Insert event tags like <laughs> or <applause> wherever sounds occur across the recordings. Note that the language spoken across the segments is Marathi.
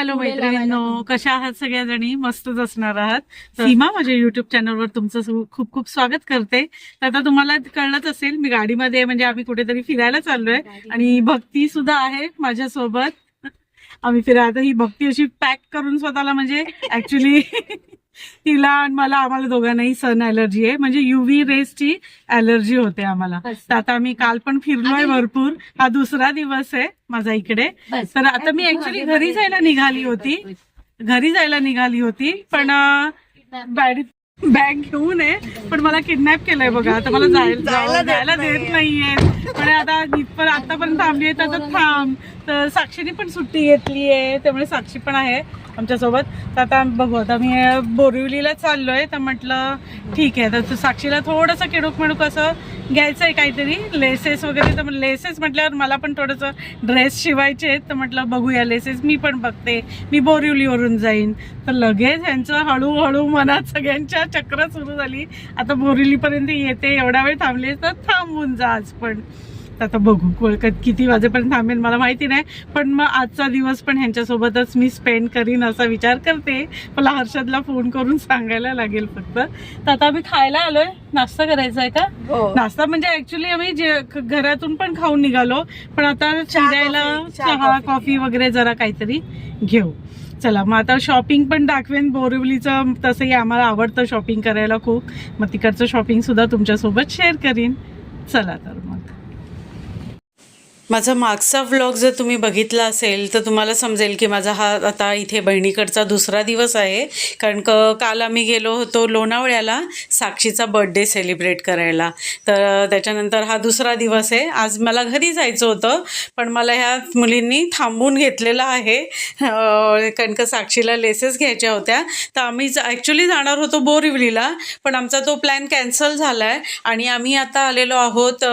हॅलो मैत्रिणींनो कशा आहात सगळ्या जणी मस्तच असणार आहात. सीमा माझ्या युट्यूब चॅनलवर तुमचं खूप खूप स्वागत करते. तर आता तुम्हाला कळलंच असेल मी गाडीमध्ये म्हणजे आम्ही कुठेतरी फिरायला चाललोय. आणि भक्ती सुद्धा आहे माझ्यासोबत. आम्ही फिरायला ही भक्ती अशी पॅक करून स्वतःला म्हणजे <laughs> ऍक्च्युली तिला आणि मला आम्हाला दोघांनाही सन अलर्जी आहे. म्हणजे युव्ही रेसची अलर्जी होते आम्हाला. तर आता आम्ही काल पण फिरलोय भरपूर. हा दुसरा दिवस आहे माझा इकडे. तर आता मी ऍक्च्युली घरी जायला निघाली होती. घरी जायला निघाली होती पण बॅग घेऊन आहे पण मला किडनॅप केलंय बघा. आता मला <laughs> जायला जायला देत नाहीये. पण आता पण आतापर्यंत थांबली आहे तर थांब. तर साक्षीने पण सुट्टी घेतली आहे त्यामुळे साक्षी पण आहे. आमच्यासोबत. तर आता बघू आता मी बोरिवलीला चाललो आहे तर म्हटलं ठीक आहे. तर साक्षीला थोडंसं किडूक मिडूक असं घ्यायचं आहे काहीतरी लेसेस वगैरे. तर लेसेस म्हटल्यावर मला पण थोडंसं ड्रेस शिवायचे आहेत. तर म्हटलं बघूया लेसेस मी पण बघते. मी बोरिवलीवरून जाईन. तर लगेच ह्यांचं हळूहळू मनात सगळ्यांच्या चक्र सुरू झाली. आता बोरिवलीपर्यंत येते एवढा वेळ थांबले तर थांबून जा आज पण. आता बघू कोळ- क- किती वाजेपर्यंत थांबेल मला माहिती नाही पण मग आजचा दिवस पण ह्यांच्यासोबतच मी स्पेंड करीन असा विचार करते. मला हर्षदला फोन करून सांगायला लागेल फक्त. तर आता आम्ही खायला आलोय. नाश्ता करायचा आहे का? हो. नाश्ता म्हणजे ऍक्च्युली आम्ही घरातून पण खाऊन निघालो पण आता फिरायला कॉफी, चहा, कॉफी. वगैरे जरा काहीतरी घेऊ. चला मग आता शॉपिंग पण दाखवेन. बोरिवलीचं तसंही आम्हाला आवडतं शॉपिंग करायला खूप. मग तिकडचं शॉपिंग सुद्धा तुमच्यासोबत शेअर करीन. चला तर मग. माझा मागचा व्लॉग जर तुम्ही बघितला असेल तर तुम्हाला समजेल की माझा हा आता इथे बहिणीकडचा दुसरा दिवस आहे. कारण क काल आम्ही गेलो होतो लोणावळ्याला साक्षीचा बर्थडे सेलिब्रेट करायला. तर त्याच्यानंतर हा दुसरा दिवस आहे. आज मला घरी जायचं होतं पण मला ह्या मुलींनी थांबून घेतलेलं आहे. कारण का साक्षीला लेसेस घ्यायच्या होत्या. तर आम्ही ॲक्च्युली जाणार होतो बोरिवलीला पण आमचा तो प्लॅन कॅन्सल झाला आहे आणि आम्ही आता आलेलो आहोत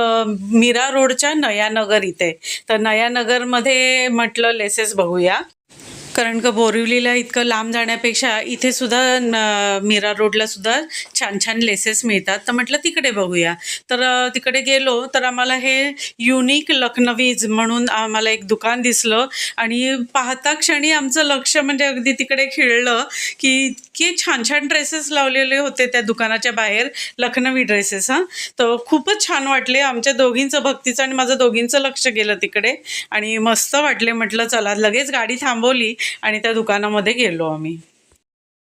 मीरा रोडच्या नयानगर इथे. तर नयानगरमध्ये म्हटलं लेसेस बघूया. कारण का बोरिवलीला इतकं लांब जाण्यापेक्षा इथे सुद्धा मीरा रोडला सुद्धा छान छान लेसेस मिळतात. तर म्हटलं तिकडे बघूया. तर तिकडे गेलो तर आम्हाला हे युनिक लखनवीज म्हणून आम्हाला एक दुकान दिसलं. आणि पाहता क्षणी आमचं लक्ष म्हणजे अगदी तिकडे खिळलं की इतके छान छान ड्रेसेस लावलेले होते त्या दुकानाच्या बाहेर लखनवी ड्रेसेस हां. तर खूपच छान वाटले आमच्या दोघींचं भक्तीचं आणि माझं दोघींचं लक्ष गेलं तिकडे. आणि मस्त वाटले म्हटलं चला लगेच गाडी थांबवली. आणि त्या दुकानामध्ये गेलो आम्ही.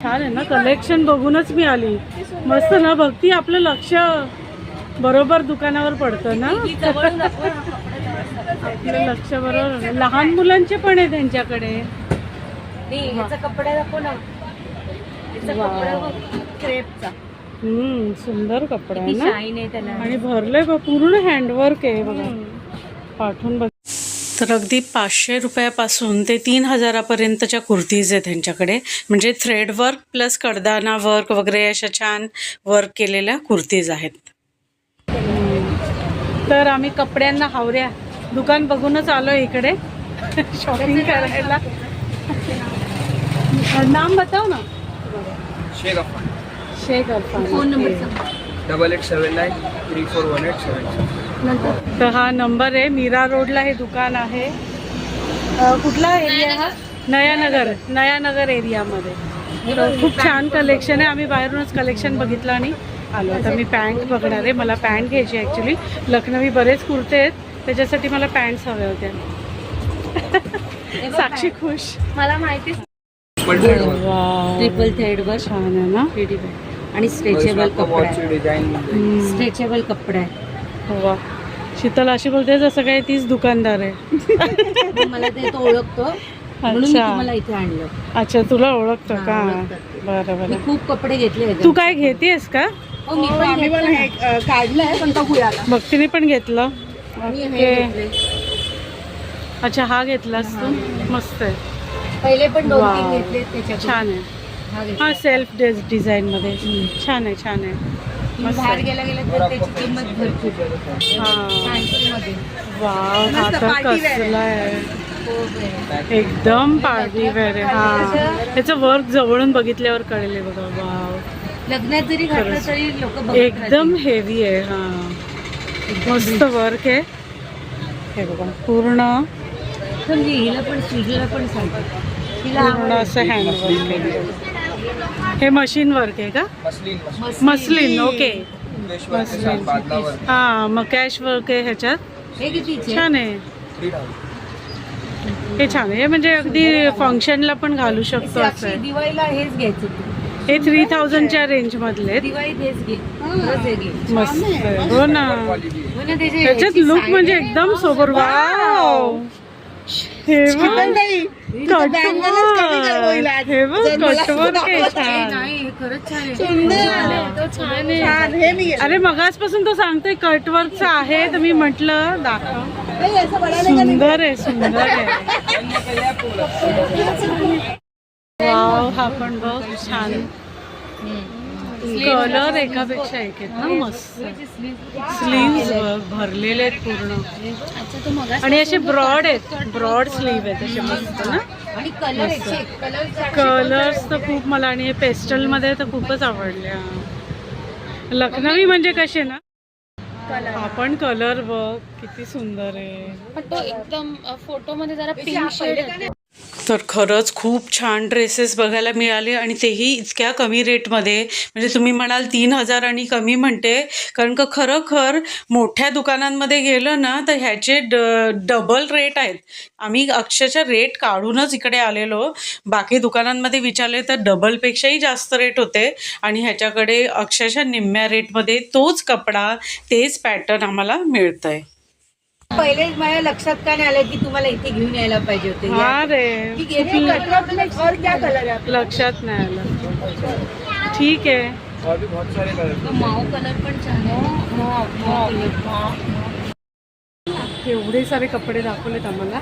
छान आहे ना कलेक्शन बघूनच मी आली मस्त ना भक्ती आपलं लक्ष बरोबर दुकानावर पडतं ना. आपलं लक्ष बरोबर. लहान मुलांचे पण आहे त्यांच्याकडे. कपडा दाखव ना. हम्म सुंदर कपडा आहे ना. आणि भरले बघ पूर्ण हँडवर्क आहे बघा. पाठवून बघ. तर अगदी पाचशे रुपयापासून ते तीन हजारापर्यंतच्या कुर्तीज आहेत त्यांच्याकडे. म्हणजे थ्रेड वर्क प्लस कडदाना वर्क वगैरे अशा छान वर्क केलेल्या कुर्तीज आहेत. तर आम्ही कपड्यांना हावऱ्या. दुकान बघूनच आलो इकडे. शॉपिंग करायला. नाम बताव ना. Sheikh Afan. Sheikh Afan. Phone number. Double eight seven nine three four one eight seven तर हा नंबर आहे. मीरा रोडला हे दुकान आहे. कुठला एरिया हा? नयानगर नयानगर एरियामध्ये खूप छान कलेक्शन आहे. आम्ही बाहेरूनच कलेक्शन बघितलं आणि आलो. आता मी पॅन्ट बघणार आहे. मला पॅन्ट घ्यायची ॲक्च्युली लखनवी बरेच कुर्ते आहेत. त्याच्यासाठी मला पॅन्ट्स हव्या होत्या साक्षी खुश. मला माहिती. ट्रिपल थ्रेड वर. छान आहे ना? आणि स्ट्रेचेबल कपडा. स्ट्रेचेबल कपडा. आहे वा. शीतल अशी बोलते जसं काय तीच दुकानदार आहे मला ते तो ओळखतो. म्हणून मी अच्छा. तुम्हाला इथे आणलं. अच्छा तुला ओळखतो हा, का? ओळखतात. बरं मी बरं खूप कपडे घेतले. तू काय घेतेस का? हो मी पण घेतलं. ना. काढलाय पण गुळाला. भक्तीने पण घेतलं. मी हे ओके. घेतले. अच्छा हा घेतलास तू? मस्त आहे. पहिले पण दोन तीन वाव. घेतले त्याच्यात छान आहे. हा घेतला. हा सेल्फ डिझाईन मध्ये. छान आहे छान आहे. बाहेर आहे. गेला गेला तर त्याची किंमत भरपूर. हा. हा हो. एकदम पार्टी वेअर आहे. हा. त्याचं वर्क जवळून बघितल्यावर कळेल हे बघा. वाव. लग्नात जरी घातलं. तरी लोक एकदम हेवी आहे. हा. मस्त वर्क आहे. हे बघा पूर्ण. हिला पण सुजला पण सांगतात. पूर्ण असं हँडवर्क आहे. हे मशीन वर्क आहे का? Muslin muslin. Okay muslin. हा मग कॅश वर्क आहे ह्याच्यात? हे छान आहे. हे छान आहे. हे म्हणजे अगदी फंक्शनला पण घालू शकतो असं. दिवाळीला हेच घ्यायचं तू. हे थ्री थाउजंडच्या रेंज मधले हे. मस्त. हो ना. है त्याच्यात याची लुक म्हणजे. एकदम सोबर वाव अरे मगासपासून तो सांगतोय कटवर्कचं आहे तर मी म्हटलं दाखव. सुंदर आहे सुंदर आहे. <laughs> वाव हा पण बघ छान. कलर एकापेक्षा एक आहेत ना मस्त. स्लीव्ज भरलेले आहेत पूर्ण. आणि असे ब्रॉड आहेत ब्रॉड स्लीव आहेत असे मस्त ना. कलर्स तर खूप मला आणि हे पेस्टलमध्ये तर खूपच आवडले. लखनवी म्हणजे कसे ना? हा पण कलर बघ किती सुंदर आहे. तो एकदम फोटो मध्ये जरा पिंक शेड तर खरंच खूप छान ड्रेसेस बघायला मिळाले आणि तेही इतक्या कमी रेटमध्ये म्हणजे तुम्ही म्हणाल तीन हजार आणि कमी म्हणते. कारण का खरोखर मोठ्या दुकानांमध्ये गेलं ना तर ह्याचे ड डबल रेट आहेत. आम्ही अक्षरशः रेट काढूनच इकडे आलेलो. बाकी दुकानांमध्ये विचारले तर डबलपेक्षाही जास्त रेट होते. आणि ह्याच्याकडे अक्षरशः निम्म्या रेटमध्ये तोच कपडा तेच पॅटर्न आम्हाला मिळतं आहे पहिले माझ्या लक्षात का नाही आलं की तुम्हाला इथे घेऊन यायला पाहिजे होते? हा रे. ठीक आहे ना, कटवर्क में और क्या कलर है आपका? लक्षात नाही आलं. ठीक आहे. और भी बहुत सारे कलर तो माऊ कलर पण छान आहे. एवढे सारे कपडे दाखवलेत आम्हाला.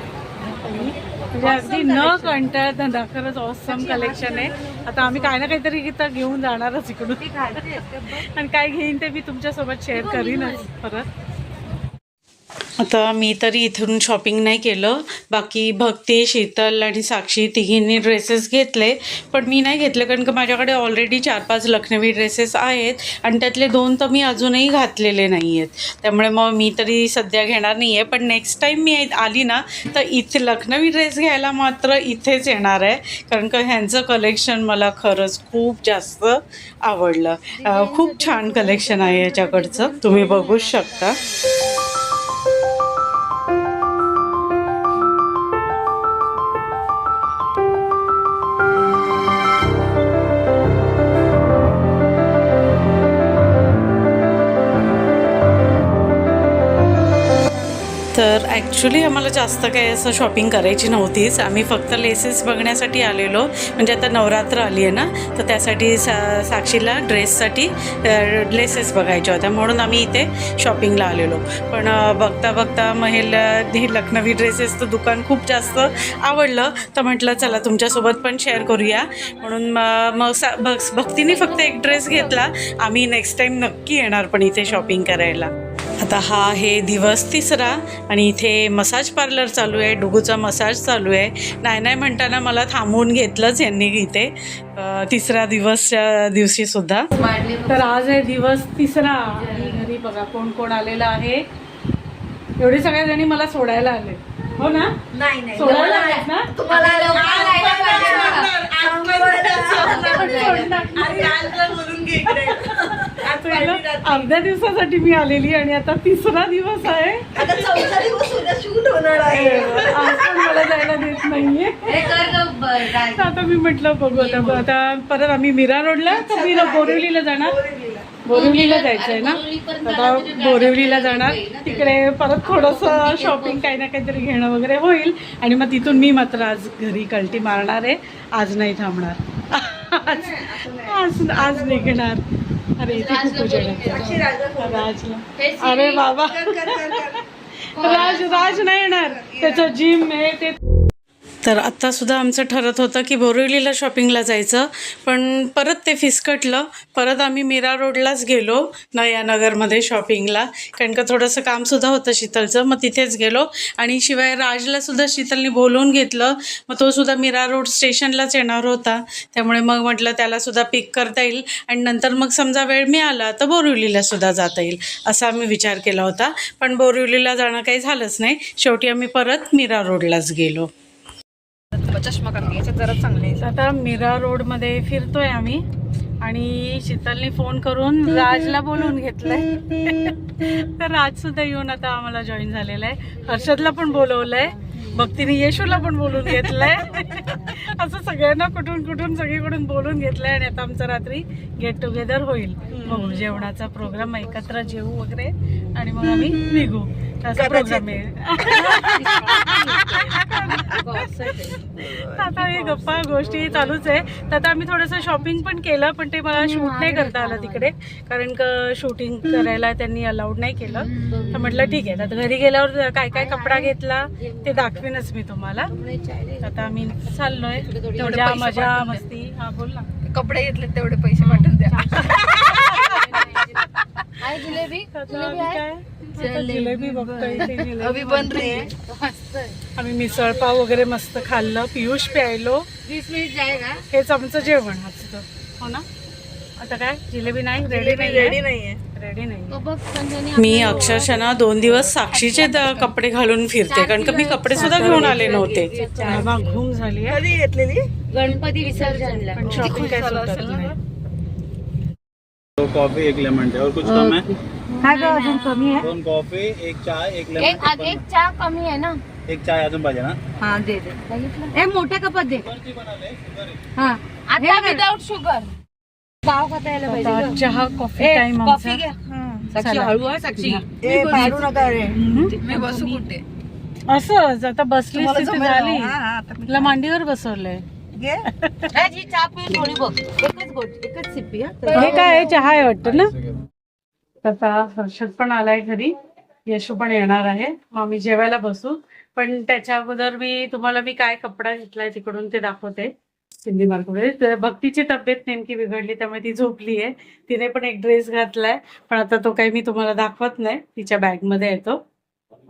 म्हणजे अगदी न कंटाळता खरंच ऑसम कलेक्शन आहे. आता आम्ही काय ना काहीतरी इथं घेऊन जाणारच इकडून. आणि काय घेईन ते मी तुमच्यासोबत शेअर करीनच परत. आता मी तरी इथून शॉपिंग नाही केलं. बाकी भक्ती शीतल आणि साक्षी तिघींनी ड्रेसेस घेतले. पण मी नाही घेतले कारण का माझ्याकडे ऑलरेडी चार पाच लखनवी ड्रेसेस आहेत आणि त्यातले दोन तर मी अजूनही घातलेले नाही आहेत त्यामुळे मग मी तरी सध्या घेणार नाही आहे पण नेक्स्ट टाईम मी आली ना तर इथे लखनवी ड्रेस घ्यायला मात्र इथेच येणार आहे. कारण का ह्यांचं कलेक्शन मला खरंच खूप जास्त आवडलं. खूप छान कलेक्शन आहे याच्याकडचं. तुम्ही बघूच शकता. ॲक्च्युली आम्हाला जास्त काही असं शॉपिंग करायची नव्हतीच. आम्ही फक्त लेसेस बघण्यासाठी आलेलो. म्हणजे आता नवरात्र आली आहे ना तर त्यासाठी सा साक्षीला ड्रेससाठी लेसेस बघायच्या होत्या. म्हणून आम्ही इथे शॉपिंगला आलेलो. पण बघता बघता महिला ही लखनवी ड्रेसेसचं दुकान खूप जास्त आवडलं. तर म्हटलं चला तुमच्यासोबत पण शेअर करूया. म्हणून मग मग सा बघ भक्तीने फक्त एक ड्रेस घेतला. आम्ही नेक्स्ट टाईम नक्की येणार पण इथे शॉपिंग करायला. आता हा आहे दिवस तिसरा आणि इथे मसाज पार्लर चालू आहे डुगूचा मसाज चालू आहे. नाही नाही म्हणताना मला थांबवून घेतलंच यांनी इथे. तिसऱ्या दिवसच्या दिवशी सुद्धा. तर आज आहे दिवस तिसरा. आणि घरी बघा कोण कोण आलेलं आहे. एवढे सगळ्या जणी मला सोडायला आले. हो ना? नाही नाही. सोडायला ना? तुम्हाला अर्ध्या दिवसासाठी मी आलेली आणि आता तिसरा दिवस आहे. आज पण मला जायला देत नाहीये. आता मी म्हटलं बघू आता आता परत आम्ही मीरा रोडला तर मीरा बोरिवलीला जाणार. बोरिवलीला. जायचंय ना? आता बोरिवलीला जाणार. तिकडे परत थोडंसं शॉपिंग काही ना काहीतरी घेणं वगैरे होईल. आणि मग तिथून मी मात्र आज घरी कल्टी मारणार आहे. आज नाही थांबणार. आज आज आज निघणार अरे. राजला अरे बाबा राज राज नाही येणार. त्याचं जिम आहे ते तर आत्तासुद्धा आमचं ठरत होतं की बोरिवलीला शॉपिंगला जायचं पण परत ते फिसकटलं. परत आम्ही मीरा रोडलाच गेलो नयानगरमध्ये शॉपिंगला कारण का थोडंसं कामसुद्धा होतं शीतलचं मग तिथेच गेलो. आणि शिवाय राजलासुद्धा शीतलने बोलवून घेतलं. मग तो सुद्धा मीरा रोड स्टेशनलाच येणार होता. त्यामुळे मग म्हटलं त्यालासुद्धा पिक करता येईल. आणि नंतर मग समजा वेळ मिळाला तर बोरिवलीलासुद्धा जाता येईल असा आम्ही विचार केला होता. पण बोरिवलीला जाणं काही झालंच नाही. शेवटी आम्ही परत मीरा रोडलाच गेलो. बाबा चष्मा काढते याच्यात जरा चांगले आता मीरा रोडमध्ये फिरतोय आम्ही. आणि शीतलने फोन करून राजला बोलवून घेतलंय. <laughs> तर राज सुद्धा येऊन आता आम्हाला जॉईन झालेला आहे हर्षदला पण बोलवलंय. भक्तीने येशूला पण बोलून घेतलंय. <laughs> असं सगळ्यांना कुठून कुठून सगळीकडून बोलून घेतलंय आणि आता आमचं रात्री गेट टुगेदर होईल. बघू जेवणाचा प्रोग्राम एकत्र जेवू वगैरे. आणि मग आम्ही निघू. असा प्रोग्राम आहे. <laughs> आता हे गप्पा गोष्टी चालूच आहे. तर आता आम्ही थोडंसं शॉपिंग पण केलं पण ते मला शूट नाही करता आलं तिकडे. कारण का शूटिंग करायला त्यांनी अलाउड नाही केलं. तर म्हटलं ठीक आहे. आता घरी गेल्यावर काय काय कपडा घेतला ते दाखवीनच मी तुम्हाला. आता आम्ही चाललोय. मजा मजा मस्ती. हा बोल ना. कपडे घेतले तेवढे पैसे पाठवून द्या. <laughs> काय? जिलेबी बघतोय अभी बन रही है. आम्ही मिसळपाव वगैरे मस्त खाल्लं पियुष प्यायलो. वीस मिनिट जाएगा हेच आमचं जेवण आजचं हो ना? आता काय? जिलेबी नाही? रेडी नाही रेडी नाहीये. रेडी नाही तो बघ संजयने मी अक्षरशः ना दोन दिवस साक्षीचे द- कपडे घालून फिरते कारण का मी कपडे सुद्धा घेऊन आले नव्हते. घूम झाली आहे. कधी घेतलेली? गणपती विसर्जनला पण शॉपिंग काय सुटत नाही. दो कॉफी एक लेमन टी और कुछ कम है? हा ग अजून कमी आहे दोन कॉफी एक चाय एक एक लेमन आज एक चहा कमी आहे ना? एक चाय अजून पाहिजे ना? हा दे दे। बघितलं ए मोठ्या कपात दे। हा आता विदाउट शुगर पाव खाता यायला पाहिजे आता ग. चहा कॉफी ए, टाइम कॉफी आमचा घ्या साक्षी हळू आहे साक्षी. ए पाडू नका रे. मी बसू कुठे? असंच आता बसली तुम्हाला स्थिती जमेल. ना? झाली. हा, हा, आता मी- तिला मांडीवर बसवलंय. घे. चहा पिऊन थोडी बघ. एकच गोट एकच सिप्पी हा. हे काय आहे? चहा आहे वाटतं ना? आता हर्षद पण आलाय घरी. यशू पण येणार आहे. मग आम्ही जेवायला बसू. पण त्याच्या अगोदर मी तुम्हाला मी काय कपडा घेतलाय तिकडून ते दाखवते. सिंधी मार्केटमध्ये तर भक्तीची तब्येत नेमकी बिघडली त्यामुळे ती झोपली आहे तिने पण एक ड्रेस घातलाय. पण आता तो काही मी तुम्हाला दाखवत नाही. तिच्या बॅगमध्ये येतो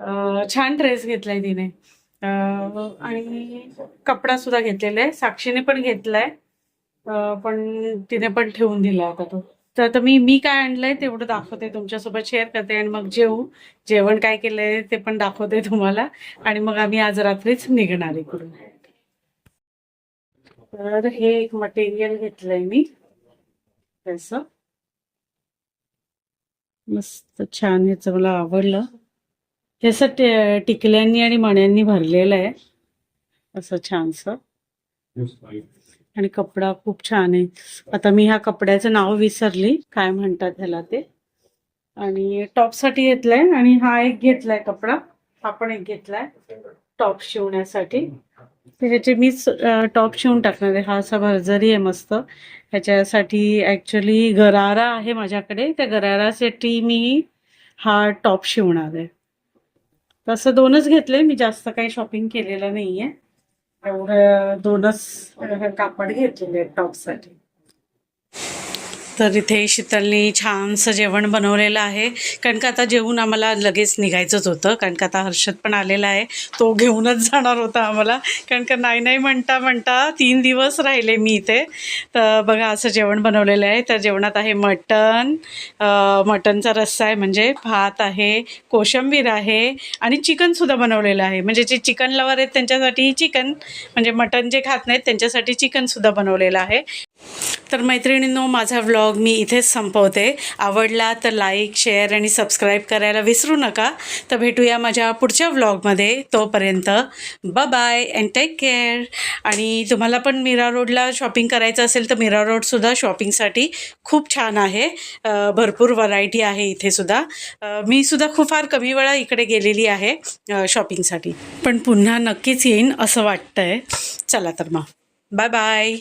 अं, छान ड्रेस घेतलाय तिने. आणि कपडा सुद्धा घेतलेला आहे. साक्षीने पण घेतलाय. पण तिने पण ठेवून दिला आता तो. तर आता मी मी काय आणलंय तेवढं दाखवते तुमच्यासोबत शेअर करते आणि मग जेवू जेवण काय केलंय ते पण दाखवते तुम्हाला. आणि मग आम्ही आज रात्रीच निघणार आहे करून तर हे एक मटेरियल घेतलंय मी. त्याचं मस्त छान ह्याचं मला आवडलं. हे असं टे- टिकल्यांनी आणि मण्यांनी भरलेलं आहे. असं छानसं. आणि कपडा खूप छान आहे. आता मी ह्या कपड्याचं नाव विसरली. काय म्हणतात ह्याला ते? आणि टॉपसाठी घेतलाय आणि हा एक घेतलाय कपडा. हा पण एक घेतलाय. टॉप शिवण्यासाठी. ह्याचे मीच टॉप शिवून टाकणार आहे. हा असा भरजरी आहे मस्त. ह्याच्यासाठी ऍक्च्युली गरारा आहे माझ्याकडे. त्या गरारासाठी मी हा टॉप शिवणार आहे. तसं दोनच घेतले मी जास्त काही शॉपिंग केलेलं नाहीये. एवढं दोनच कापड घेतलेले टॉपसाठी तर इथे शीतलनी छानसं जेवण बनवलेलं आहे. कारण का आता जेवून आम्हाला लगेच निघायचंच होतं. कारण का आता हर्षद पण आलेला आहे. तो घेऊनच जाणार होता आम्हाला. कारण का नाही नाही म्हणता म्हणता तीन दिवस राहिले मी इथे. तर बघा असं जेवण बनवलेलं आहे. तर जेवणात आहे मटण. मटनचा मटणचा रस्सा आहे म्हणजे भात आहे कोशंबीर आहे आणि चिकनसुद्धा बनवलेलं आहे. म्हणजे जे चिकन लवर आहेत त्यांच्यासाठी चिकन म्हणजे मटण जे खात नाहीत त्यांच्यासाठी चिकनसुद्धा बनवलेलं आहे. तर मैत्रिणींनो माझा व्लॉग मी इथेच संपवते. आवडला तर लाईक शेअर आणि सबस्क्राईब करायला विसरू नका. तर भेटूया माझ्या पुढच्या व्लॉगमध्ये तोपर्यंत ब बाय अँड टेक केअर आणि तुम्हाला पण मीरा रोडला शॉपिंग करायचं असेल तर मीरा रोडसुद्धा शॉपिंगसाठी खूप छान आहे. भरपूर व्हरायटी आहे इथे सुद्धा. मी सुद्धा खूप फार कमी वेळा इकडे गेलेली आहे शॉपिंगसाठी पण पुन्हा नक्कीच येईन असं वाटतं आहे चला तर मग. Bye bye